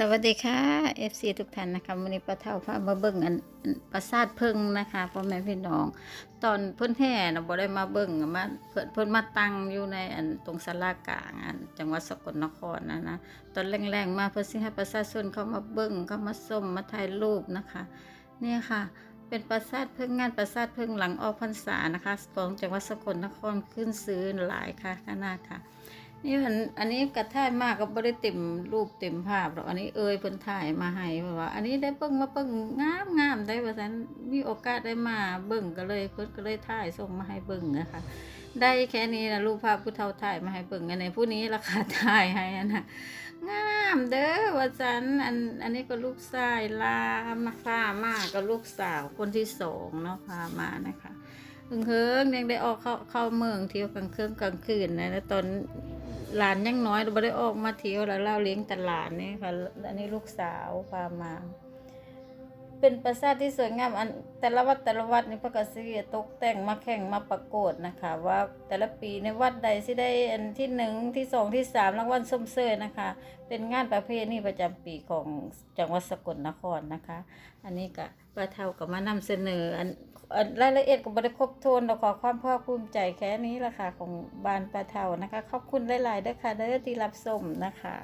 สวัสดีค่ะ FC ทุกท่านนะคะวันนี้ป้าเท่าพามาเบิ่งอันปราสาทเพิ่งนะคะพ่อแม่พี่น้อง ตอนเพิ่นแห่นะบ่ได้มาเบิ่งมาเพิ่นเพิ่นมาตั้งอยู่ในอันตรงศาลากลางอันจังหวัดสกลนครนะนะตอนแรงๆมาเพื่อสิให้ประชาชนเข้ามาเบิ่งเข้ามาชมมาถ่ายรูปนะคะเนี่ยค่ะเป็นปราสาทเพิ่งงานปราสาทเพิ่งหลังออกพรรษานะคะของจังหวัดสกลนครขึ้นซื้อหลายค่ะขนาค่ะ นี่มันอันนี้กระถ่ายมากก็บ่ได้เต็มรูปเต็มภาพหรอกอันนี้เอ่ยเพิ่นถ่ายมาให้ว่าว่า อันนี้ได้เบิ่งมาเบิ่งงามงามได้ว่าซั่นมีโอกาสได้มาเบิ่งก็เลยเพิ่นก็เลยถ่ายส่งมาให้เบิ่งนะคะได้แค่นี้นะรูปภาพผู้เฒ่าถ่ายมาให้เบิ่งอันไหนผู้นี้ราคาถ่ายให้อันน่ะงามเด้อว่าซั่นอันอันนี้ก็ลูกชายลามาพามากก็ลูกสาวคนที่สองเนาะพามานะคะเพิ่งเฮิงยังได้ออกเข้าเข้าเมืองเที่ยวกลางคืนกลางคืนนะแล้วตอน หลานยังน้อยเราไม่ได้ออกมาเที่ยวแล้วเล่าเลี้ยงแต่หลานนี่ค่ะ อันนี้ลูกสาวพามา เป็นปราสาทที่สวยงามอันแต่ละวัดแต่ละวัดนี่พระกษีตกแต่งมาแข่งมาประกวดนะคะ ว่าแต่ละปีในวัดใดที่ได้อันที่หนึ่งที่สองที่สามรางวัลส้มเสยนะคะ เป็นงานประเพณีประจำปีของจังหวัดสกลนครนะคะ อันนี้ก็ป้าเท่ากับมานำเสนออันรายละเอียดก็บริครบถ้วนเราขอความภาคภูมิใจแค่นี้ละค่ะของบ้านป้าเท่านะคะขอบคุณหลายๆด้วยค่ะเด้อที่รับชมนะคะ